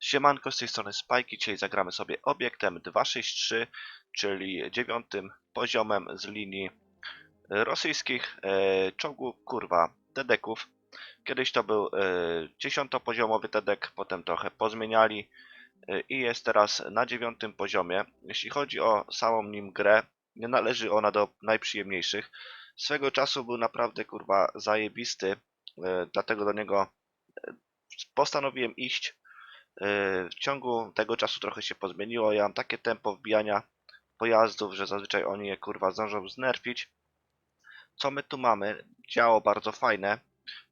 Siemanko, z tej strony Spajki. Dzisiaj zagramy sobie obiektem 263, czyli dziewiątym poziomem z linii rosyjskich e, czołgów, kurwa, tedeków. Kiedyś to był e, dziesiątopoziomowy tedek, potem trochę pozmieniali e, i jest teraz na dziewiątym poziomie. Jeśli chodzi o samą nim grę, nie należy ona do najprzyjemniejszych. Swego czasu był naprawdę, kurwa, zajebisty, e, dlatego do niego e, postanowiłem iść. Yy, W ciągu tego czasu trochę się pozmieniło. Ja mam takie tempo wbijania pojazdów, że zazwyczaj oni je kurwa zdążą znerfić. Co my tu mamy? Działo bardzo fajne.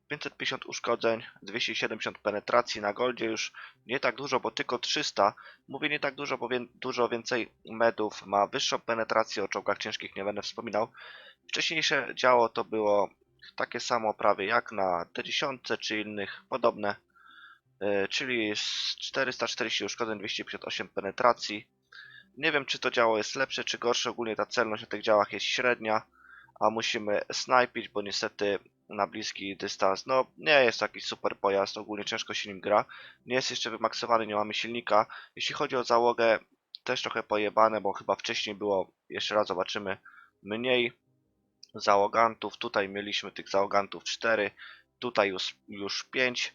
550 uszkodzeń, 270 penetracji na goldzie już nie tak dużo, bo tylko 300. Mówię nie tak dużo, bo wię- dużo więcej medów ma wyższą penetrację, o czołgach ciężkich nie będę wspominał. Wcześniejsze działo to było takie samo prawie jak na T10 czy innych podobne E, czyli z 440 uszkodzeń, 258 penetracji. Nie wiem, czy to działo jest lepsze, czy gorsze. Ogólnie ta celność na tych działach jest średnia, a musimy snajpić, bo niestety na bliski dystans, no nie jest taki super pojazd, ogólnie ciężko się nim gra. Nie jest jeszcze wymaksowany, nie mamy silnika. Jeśli chodzi o załogę, też trochę pojebane, bo chyba wcześniej było, jeszcze raz zobaczymy, mniej załogantów. Tutaj mieliśmy tych załogantów 4, tutaj już, już 5.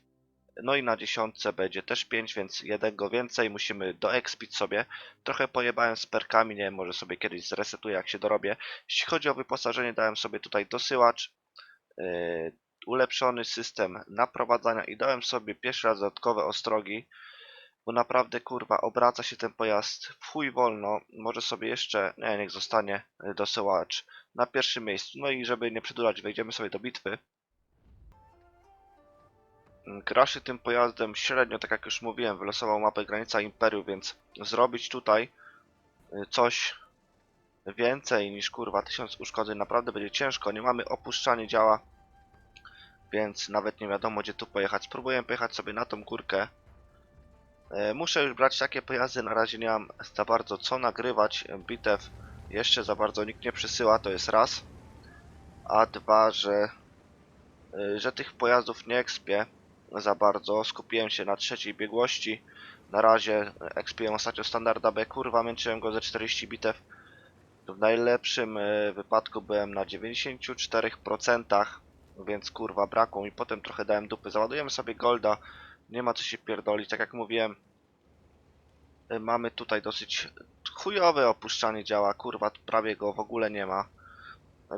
No i na dziesiątce będzie też 5, więc jednego więcej. Musimy doekspić sobie. Trochę pojebałem z perkami, nie wiem, może sobie kiedyś zresetuję jak się dorobię. Jeśli chodzi o wyposażenie, dałem sobie tutaj dosyłacz, yy, ulepszony system naprowadzania i dałem sobie pierwszy raz dodatkowe ostrogi, bo naprawdę kurwa obraca się ten pojazd w chuj wolno. Może sobie jeszcze, nie niech zostanie dosyłacz na pierwszym miejscu. No i żeby nie przedłużać, wejdziemy sobie do bitwy. Gra się tym pojazdem średnio, tak jak już mówiłem, wylosował mapę granica Imperium, więc zrobić tutaj y, coś więcej niż kurwa 1000 uszkodzeń naprawdę będzie ciężko. Nie mamy opuszczanie działa, więc nawet nie wiadomo gdzie tu pojechać. Spróbuję pojechać sobie na tą górkę. Y, Muszę już brać takie pojazdy, na razie nie mam za bardzo co nagrywać. Bitew jeszcze za bardzo nikt nie przysyła, to jest raz. A dwa, że, y, że tych pojazdów nie ekspię za bardzo. Skupiłem się na trzeciej biegłości. Na razie ekspiłem ostatnio standarda B. Kurwa, męczyłem go ze 40 bitew. W najlepszym e, wypadku byłem na 94%, więc kurwa brakło mi. Potem trochę dałem dupy. Załadujemy sobie golda. Nie ma co się pierdolić. Tak jak mówiłem, e, mamy tutaj dosyć chujowe opuszczanie działa. Kurwa, prawie go w ogóle nie ma.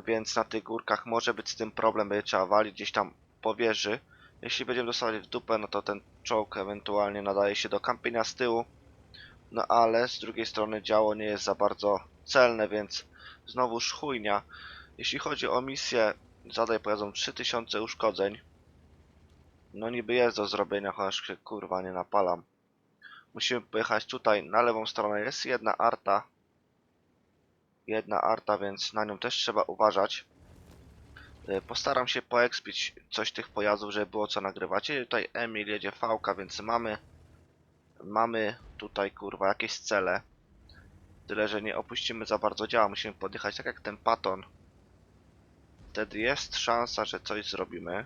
Więc na tych górkach może być z tym problem. Będzie trzeba walić gdzieś tam po wieży. Jeśli będziemy dostali w dupę, no to ten czołg ewentualnie nadaje się do kampienia z tyłu. No ale z drugiej strony działo nie jest za bardzo celne, więc znowu chujnia. Jeśli chodzi o misję, zadaj pojazdom 3000 uszkodzeń. No niby jest do zrobienia, chociaż się kurwa nie napalam. Musimy pojechać tutaj na lewą stronę. Jest jedna arta. Jedna arta, więc na nią też trzeba uważać. E, Postaram się poekspić coś tych pojazdów, żeby było co nagrywać. Jedzie Tutaj Emil jedzie Fałka, więc mamy mamy tutaj kurwa jakieś cele. Tyle, że nie opuścimy za bardzo działa, musimy podjechać tak jak ten paton. Wtedy jest szansa, że coś zrobimy.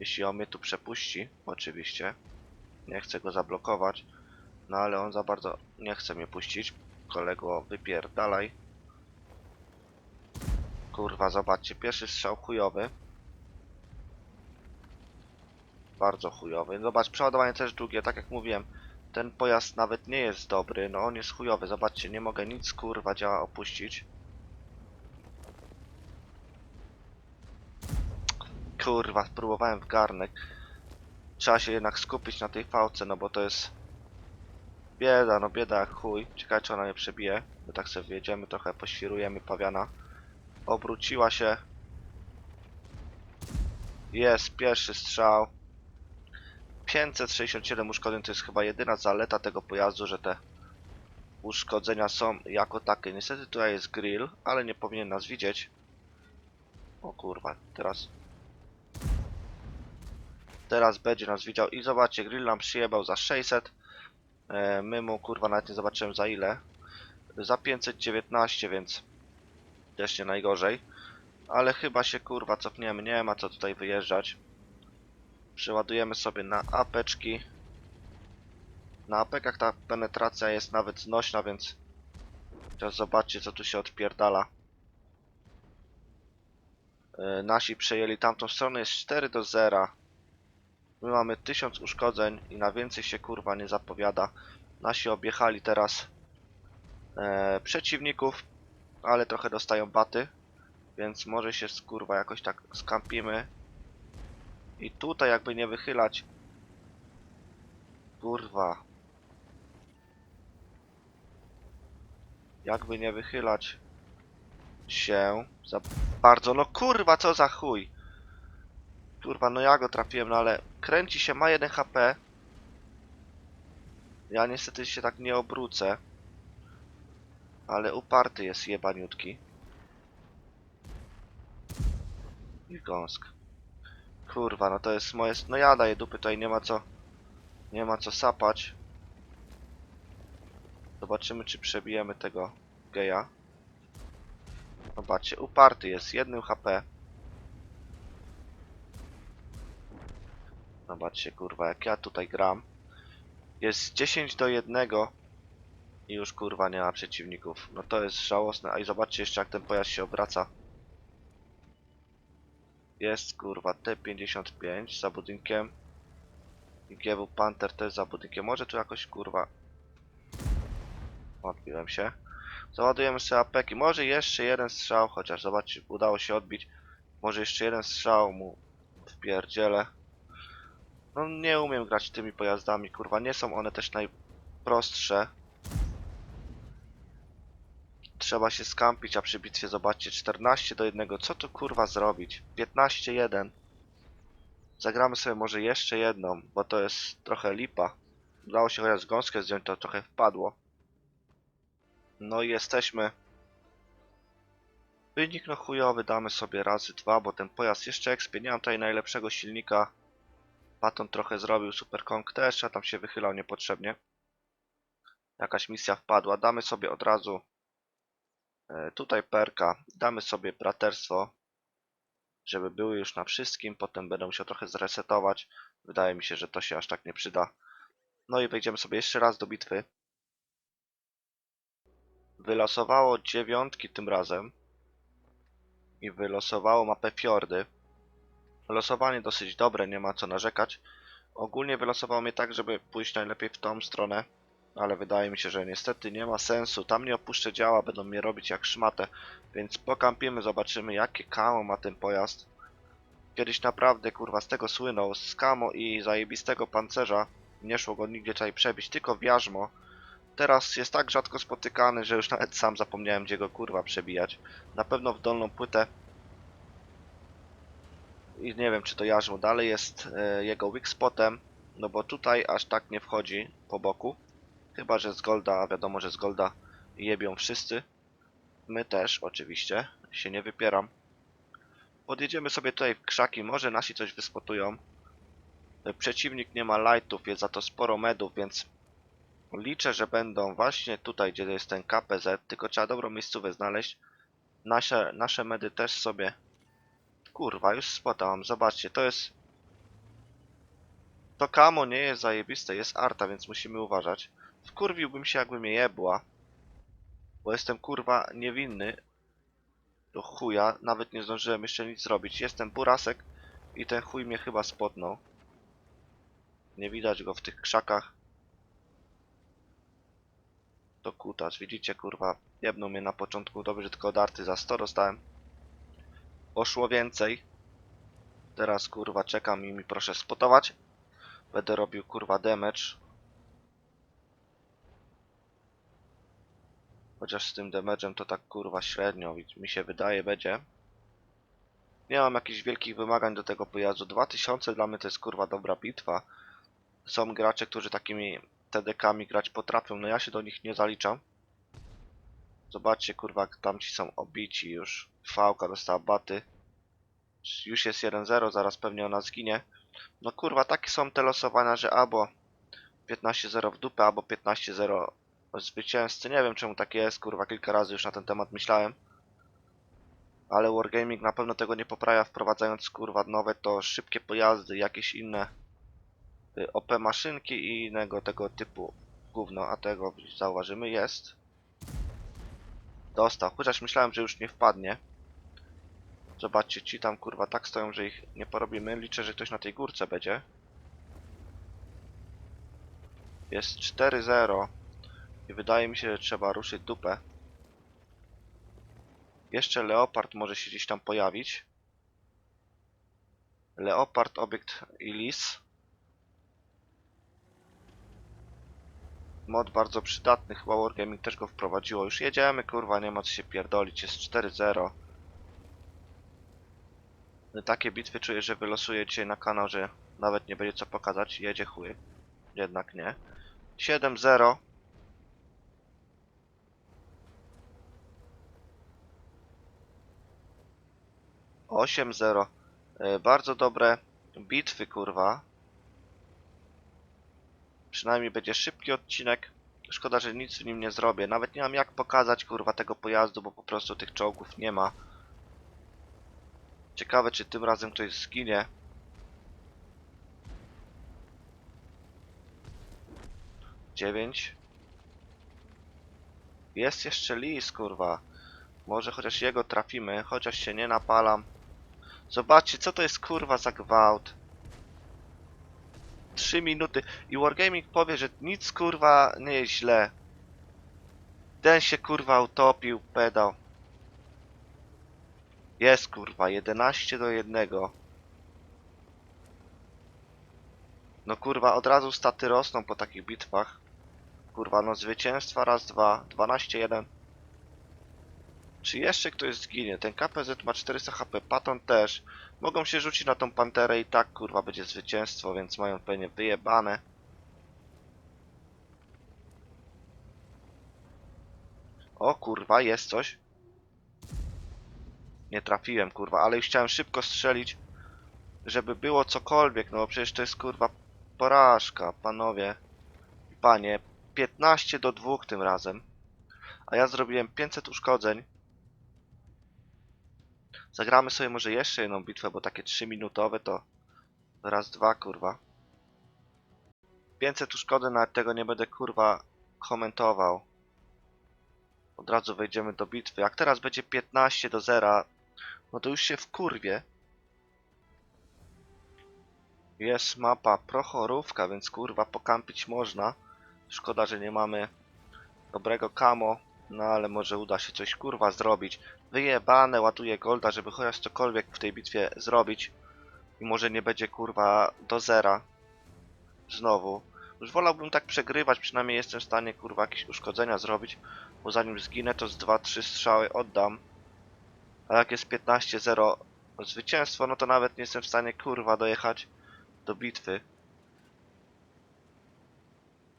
Jeśli on mnie tu przepuści, oczywiście. Nie chcę go zablokować. No ale on za bardzo nie chce mnie puścić. Kolego, wypierdalaj. Kurwa, zobaczcie, pierwszy strzał chujowy. Bardzo chujowy. Zobacz, przeładowanie też długie, tak jak mówiłem. Ten pojazd nawet nie jest dobry, no on jest chujowy. Zobaczcie, nie mogę nic kurwa działa opuścić. Kurwa, próbowałem w garnek. Trzeba się jednak skupić na tej fałce, no bo to jest... Bieda, no bieda chuj. Ciekawe czy ona nie przebije. My tak sobie wjedziemy, trochę poświrujemy pawiana. Obróciła się. Jest pierwszy strzał. 567 uszkodzeń to jest chyba jedyna zaleta tego pojazdu, że te uszkodzenia są jako takie. Niestety tutaj jest grill, ale nie powinien nas widzieć. O kurwa, teraz... Teraz będzie nas widział i zobaczcie, grill nam przyjebał za 600. E, my mu kurwa nawet nie zobaczyłem za ile. Za 519, więc też nie najgorzej. Ale chyba się kurwa cofniemy, nie ma co tutaj wyjeżdżać. Przeładujemy sobie na apeczki. Na apekach ta penetracja jest nawet znośna, więc teraz zobaczcie co tu się odpierdala. E, Nasi przejęli tamtą stronę, jest 4 do 0. My mamy 1000 uszkodzeń i na więcej się kurwa nie zapowiada. Nasi objechali teraz e, przeciwników, ale trochę dostają baty, więc może się kurwa jakoś tak skampimy. I tutaj jakby nie wychylać. Kurwa. Jakby nie wychylać się za bardzo. No kurwa, co za chuj. Kurwa, no ja go trafiłem, no ale kręci się, ma 1 HP. Ja niestety się tak nie obrócę. Ale uparty jest jebaniutki. I gąsk. Kurwa, no to jest moje... No ja daję dupy, tutaj nie ma co... Nie ma co sapać. Zobaczymy, czy przebijemy tego geja. Zobaczcie, uparty jest, jednym HP. Zobaczcie, kurwa, jak ja tutaj gram. Jest 10 do 1 i już kurwa nie ma przeciwników. No to jest żałosne. A i zobaczcie jeszcze jak ten pojazd się obraca. Jest kurwa T55 za budynkiem. I GW Panther też za budynkiem. Może tu jakoś kurwa. Odbiłem się. Załadujemy sobie apeki. Może jeszcze jeden strzał, chociaż zobaczcie, udało się odbić. Może jeszcze jeden strzał mu wpierdzielę. No nie umiem grać tymi pojazdami, kurwa. Nie są one też najprostsze. Trzeba się skampić, a przy bitwie zobaczcie 14 do 1. Co tu kurwa zrobić? 15-1. Zagramy sobie może jeszcze jedną, bo to jest trochę lipa. Udało się chociaż gąskę zdjąć, to trochę wpadło. No i jesteśmy. Wynik no chujowy, damy sobie razy dwa, bo ten pojazd jeszcze ekspie. Nie mam tutaj najlepszego silnika. Baton trochę zrobił, Super Kong też, a tam się wychylał niepotrzebnie. Jakaś misja wpadła. Damy sobie od razu tutaj perka. Damy sobie braterstwo, żeby były już na wszystkim. Potem będę musiał trochę zresetować. Wydaje mi się, że to się aż tak nie przyda. No i wejdziemy sobie jeszcze raz do bitwy. Wylosowało dziewiątki tym razem. I wylosowało mapę Fiordy. Losowanie dosyć dobre, nie ma co narzekać. Ogólnie wylosowało mnie tak, żeby pójść najlepiej w tą stronę. Ale wydaje mi się, że niestety nie ma sensu. Tam nie opuszczę działa, będą mnie robić jak szmatę. Więc pokampimy, zobaczymy jakie kamo ma ten pojazd. Kiedyś naprawdę kurwa z tego słynął. Z kamo i zajebistego pancerza. Nie szło go nigdzie tutaj przebić, tylko w jarzmo. Teraz jest tak rzadko spotykany, że już nawet sam zapomniałem gdzie go kurwa przebijać. Na pewno w dolną płytę. I nie wiem czy to jarzmo dalej jest e, jego weak spotem. No bo tutaj aż tak nie wchodzi po boku. Chyba, że z Golda, a wiadomo, że z Golda jebią wszyscy. My też, oczywiście. Się nie wypieram. Podjedziemy sobie tutaj w krzaki, może nasi coś wyspotują. Przeciwnik nie ma lightów, jest za to sporo medów, więc liczę, że będą właśnie tutaj, gdzie jest ten KPZ, tylko trzeba dobrą miejscówę znaleźć. Nasze, nasze medy też sobie... Kurwa, już spota mam, zobaczcie, to jest... To kamo nie jest zajebiste, jest arta, więc musimy uważać. Wkurwiłbym się, jakby mnie jebła. Bo jestem kurwa niewinny. Do chuja, nawet nie zdążyłem jeszcze nic zrobić. Jestem burasek i ten chuj mnie chyba spotnął. Nie widać go w tych krzakach. To kutas, widzicie kurwa, jebnął mnie na początku, dobrze, tylko darty za 100 dostałem. Poszło więcej. Teraz kurwa czekam i mi proszę spotować. Będę robił kurwa damage. Chociaż z tym damage'em to tak kurwa średnio mi się wydaje będzie. Nie mam jakichś wielkich wymagań do tego pojazdu. 2000 dla mnie to jest kurwa dobra bitwa. Są gracze, którzy takimi TDK-ami grać potrafią, no ja się do nich nie zaliczam. Zobaczcie kurwa, tamci są obici już. Fałka dostała baty. Już jest 1-0, zaraz pewnie ona zginie. No kurwa, takie są te losowania, że albo 15-0 w dupę, albo 15-0 zwycięzcy. Nie wiem czemu tak jest, kurwa, kilka razy już na ten temat myślałem. Ale Wargaming na pewno tego nie poprawia, wprowadzając kurwa nowe to szybkie pojazdy, jakieś inne y, OP maszynki i innego tego typu gówno, a tego zauważymy, jest. Dostał, chociaż myślałem, że już nie wpadnie. Zobaczcie, ci tam kurwa tak stoją, że ich nie porobimy. Liczę, że ktoś na tej górce będzie. Jest 4-0. I wydaje mi się, że trzeba ruszyć dupę. Jeszcze Leopard może się gdzieś tam pojawić. Leopard, obiekt i lis. Mod bardzo przydatny, chyba Wargaming też go wprowadziło. Już jedziemy, kurwa, nie ma co się pierdolić, jest 4-0. No, Takie bitwy czuję, że wylosuję dzisiaj na kanał, że nawet nie będzie co pokazać. Jedzie chuj. Jednak nie. 7-0. Osiem zero. E, Bardzo dobre bitwy, kurwa. Przynajmniej będzie szybki odcinek. Szkoda, że nic w nim nie zrobię. Nawet nie mam jak pokazać, kurwa, tego pojazdu, bo po prostu tych czołgów nie ma. Ciekawe, czy tym razem ktoś zginie. Dziewięć. Jest jeszcze lis, kurwa. Może chociaż jego trafimy, chociaż się nie napalam. Zobaczcie, co to jest kurwa za gwałt. 3 minuty i Wargaming powie, że nic kurwa nie jest źle. Ten się kurwa utopił, pedał. Jest kurwa, 11 do 1. No kurwa, od razu staty rosną po takich bitwach. Kurwa, no zwycięstwa raz, dwa, 12-1. Czy jeszcze ktoś zginie? Ten KPZ ma 400 HP, Paton też. Mogą się rzucić na tą panterę i tak kurwa będzie zwycięstwo, więc mają pewnie wyjebane. O kurwa, jest coś. Nie trafiłem kurwa, ale już chciałem szybko strzelić, żeby było cokolwiek, no bo przecież to jest kurwa porażka, panowie. Panie, 15 do 2 tym razem. A ja zrobiłem 500 uszkodzeń. Zagramy sobie może jeszcze jedną bitwę, bo takie 3 minutowe to raz, dwa, kurwa. 500 uszkodzeń, nawet tego nie będę, kurwa, komentował. Od razu wejdziemy do bitwy. Jak teraz będzie 15 do 0, no to już się w kurwie. Jest mapa prochorówka, więc kurwa pokampić można. Szkoda, że nie mamy dobrego kamo. No ale może uda się coś kurwa zrobić. Wyjebane, ładuję golda, żeby chociaż cokolwiek w tej bitwie zrobić. I może nie będzie kurwa do zera. Znowu. Już wolałbym tak przegrywać, przynajmniej jestem w stanie kurwa jakieś uszkodzenia zrobić. Bo zanim zginę to z 2-3 strzały oddam. A jak jest 15-0 zwycięstwo, no to nawet nie jestem w stanie kurwa dojechać do bitwy.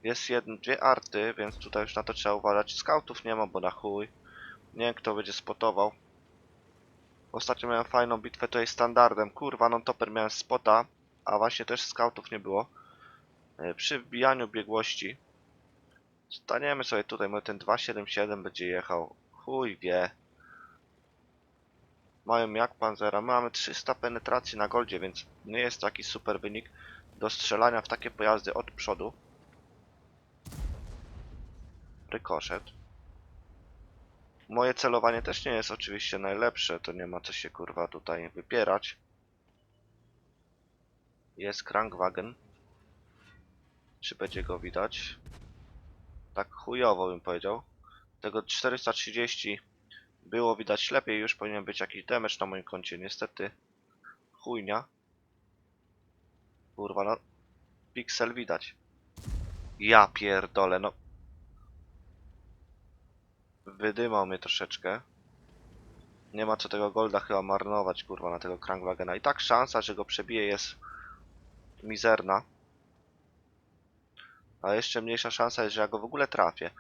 Jest jedno, dwie arty, więc tutaj już na to trzeba uważać. Skautów nie ma, bo na chuj. Nie wiem kto będzie spotował. Ostatnio miałem fajną bitwę tutaj standardem. Kurwa, non topper miałem spota, a właśnie też skautów nie było. E, Przy wbijaniu biegłości. Staniemy sobie tutaj, może ten 277 będzie jechał. Chuj wie. Mają jak panzera. Mamy 300 penetracji na goldzie, więc nie jest taki super wynik do strzelania w takie pojazdy od przodu. Rykoszet. Moje celowanie też nie jest oczywiście najlepsze, to nie ma co się kurwa tutaj wypierać. Jest Krankwagen. Czy będzie go widać? Tak chujowo bym powiedział. Tego 430 było widać lepiej, już powinien być jakiś damage na moim koncie, niestety. Chujnia. Kurwa no. Pixel widać. Ja pierdolę, no. Wydymał mnie troszeczkę. Nie ma co tego golda chyba marnować, kurwa, na tego Krankwagena. I tak szansa, że go przebije jest mizerna. A jeszcze mniejsza szansa jest, że ja go w ogóle trafię.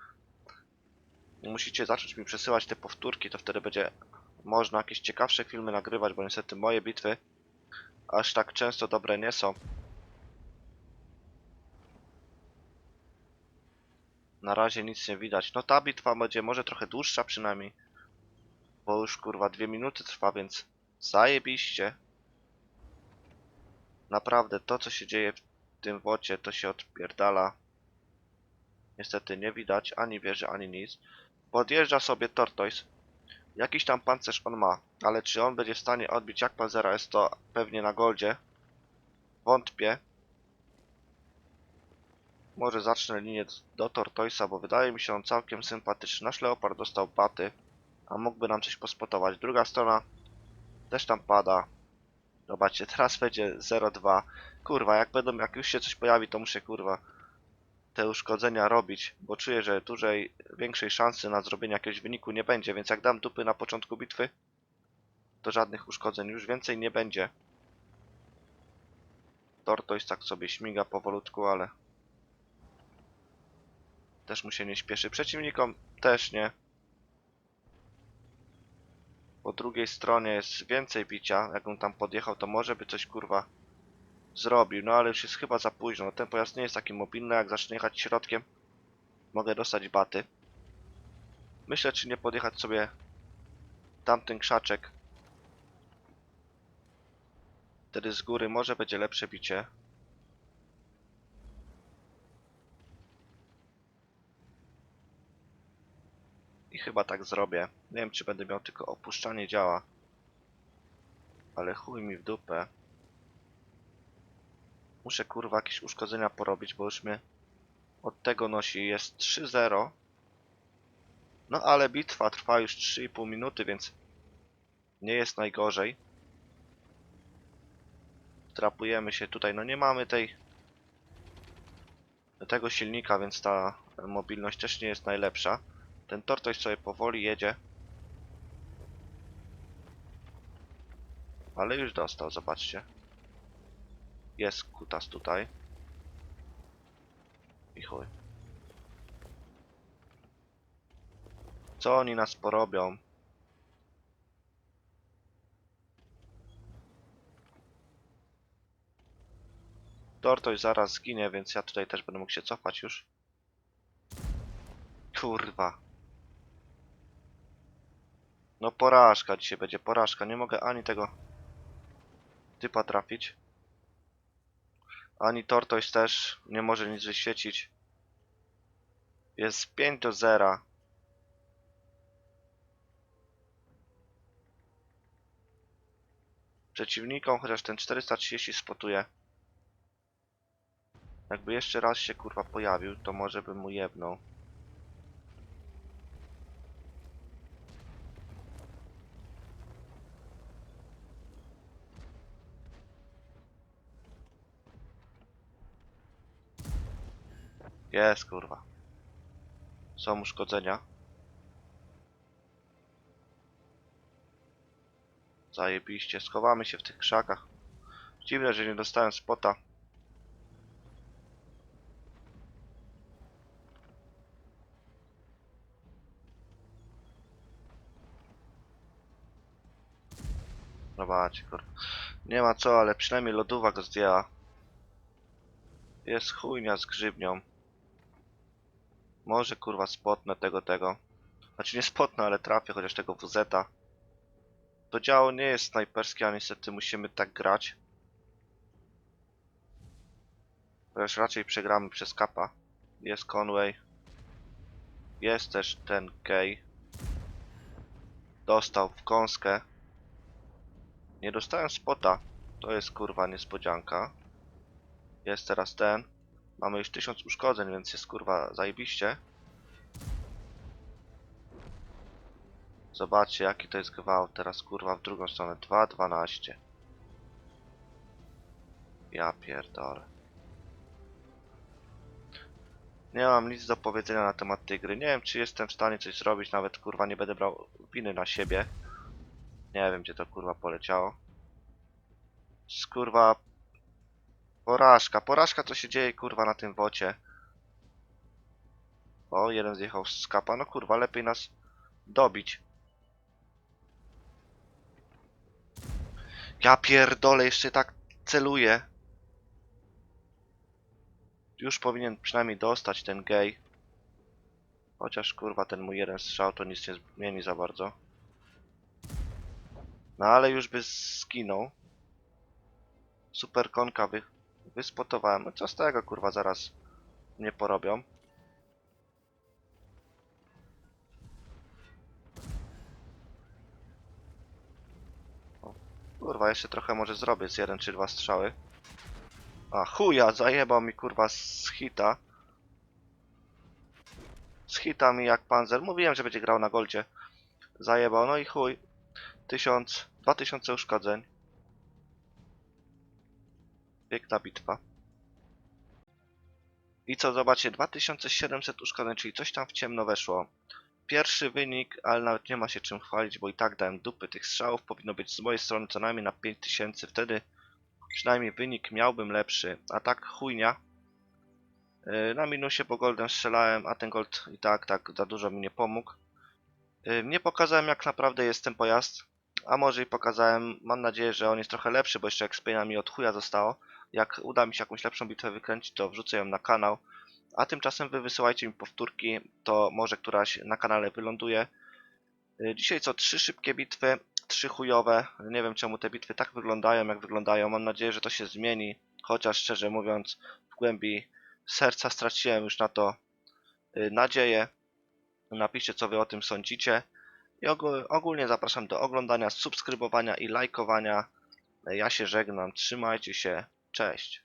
Musicie zacząć mi przesyłać te powtórki, to wtedy będzie można jakieś ciekawsze filmy nagrywać, bo niestety moje bitwy aż tak często dobre nie są. Na razie nic nie widać. No ta bitwa będzie może trochę dłuższa przynajmniej. Bo już kurwa dwie minuty trwa, więc zajebiście. Naprawdę to co się dzieje w tym wocie to się odpierdala. Niestety nie widać ani wieży, ani nic. Podjeżdża sobie Tortoise. Jakiś tam pancerz on ma, ale czy on będzie w stanie odbić jak Panzera jest to pewnie na goldzie? Wątpię. Może zacznę linię do Tortoisa, bo wydaje mi się on całkiem sympatyczny. Nasz Leopard dostał baty, a mógłby nam coś pospotować. Druga strona też tam pada. Zobaczcie, teraz będzie 0-2. Kurwa, jak będą, jak już się coś pojawi, to muszę kurwa te uszkodzenia robić, bo czuję, że dużej, większej szansy na zrobienie jakiegoś wyniku nie będzie, więc jak dam dupy na początku bitwy, to żadnych uszkodzeń już więcej nie będzie. Tortoise tak sobie śmiga powolutku, ale też mu się nie śpieszy. Przeciwnikom też nie. Po drugiej stronie jest więcej bicia. Jakbym tam podjechał, to może by coś kurwa zrobił. No ale już jest chyba za późno. No, ten pojazd nie jest taki mobilny. Jak zacznę jechać środkiem, mogę dostać baty. Myślę, czy nie podjechać sobie tamten krzaczek. Wtedy z góry może będzie lepsze bicie. Chyba tak zrobię. Nie wiem, czy będę miał tylko opuszczanie działa. Ale chuj mi w dupę. Muszę kurwa jakieś uszkodzenia porobić, bo już mnie od tego nosi. Jest 3-0. No ale bitwa trwa już 3,5 minuty, więc nie jest najgorzej. Trapujemy się tutaj. No nie mamy tej tego silnika, więc ta mobilność też nie jest najlepsza. Ten tortoise sobie powoli jedzie. Ale już dostał, zobaczcie. Jest kutas tutaj. I chuj. Co oni nas porobią? Tortoise zaraz zginie, więc ja tutaj też będę mógł się cofać już. Kurwa. No porażka dzisiaj będzie, porażka. Nie mogę ani tego typa trafić. Ani Tortoise też nie może nic wyświecić. Jest 5 do 0. Przeciwnikom chociaż ten 430 spotuje. Jakby jeszcze raz się kurwa pojawił, to może bym mu jebnął. Jest kurwa. Są uszkodzenia. Zajebiście, schowamy się w tych krzakach. Dziwne, że nie dostałem spota. Zobaczcie, kurwa. Nie ma co, ale przynajmniej lodówa go zdjęła. Jest chujnia z grzybnią. Może kurwa spotnę tego, tego. Znaczy nie spotnę, ale trafię chociaż tego WZ. -a. To działo nie jest snajperskie, a niestety musimy tak grać. Chociaż raczej przegramy przez kapa. Jest Conway. Jest też ten Kay. Dostał w kąskę. Nie dostałem spota. To jest kurwa niespodzianka. Jest teraz ten. Mamy już 1000 uszkodzeń, więc jest kurwa zajebiście. Zobaczcie jaki to jest gwałt. Teraz kurwa w drugą stronę. 2.12. Ja pierdolę. Nie mam nic do powiedzenia na temat tej gry. Nie wiem czy jestem w stanie coś zrobić. Nawet kurwa nie będę brał winy na siebie. Nie wiem gdzie to kurwa poleciało. Skurwa Porażka, porażka co się dzieje kurwa na tym wocie. O, jeden zjechał z kapa, no kurwa, lepiej nas dobić. Ja pierdolę, jeszcze tak celuję. Już powinien przynajmniej dostać ten gej. Chociaż kurwa ten mój jeden strzał to nic nie zmieni za bardzo. No ale już by skinął. Super konka Wyspotowałem. No co z tego, kurwa, zaraz mnie porobią. O, kurwa, jeszcze trochę może zrobię z jeden czy dwa strzały. A chuja, zajebał mi kurwa z hita. Z hita mi jak panzer. Mówiłem, że będzie grał na golcie. Zajebał, no i chuj. 1000, 2000 uszkodzeń. Piękna bitwa. I co, zobaczcie, 2700 uszkodzeń, czyli coś tam w ciemno weszło. Pierwszy wynik, ale nawet nie ma się czym chwalić, bo i tak dałem dupy tych strzałów. Powinno być z mojej strony co najmniej na 5000, wtedy przynajmniej wynik miałbym lepszy. A tak chujnia. Yy, Na minusie po goldem strzelałem, a ten gold i tak, tak za dużo mi nie pomógł. Yy, Nie pokazałem jak naprawdę jest ten pojazd, a może i pokazałem, mam nadzieję, że on jest trochę lepszy, bo jeszcze expienia mi od chuja zostało. Jak uda mi się jakąś lepszą bitwę wykręcić, to wrzucę ją na kanał. A tymczasem wy wysyłajcie mi powtórki, to może któraś na kanale wyląduje. Yy, Dzisiaj co, trzy szybkie bitwy, trzy chujowe. Nie wiem czemu te bitwy tak wyglądają, jak wyglądają. Mam nadzieję, że to się zmieni, chociaż szczerze mówiąc, w głębi serca straciłem już na to yy, nadzieję. Napiszcie, co wy o tym sądzicie. I ogó- ogólnie zapraszam do oglądania, subskrybowania i lajkowania. Ja się żegnam, trzymajcie się, cześć.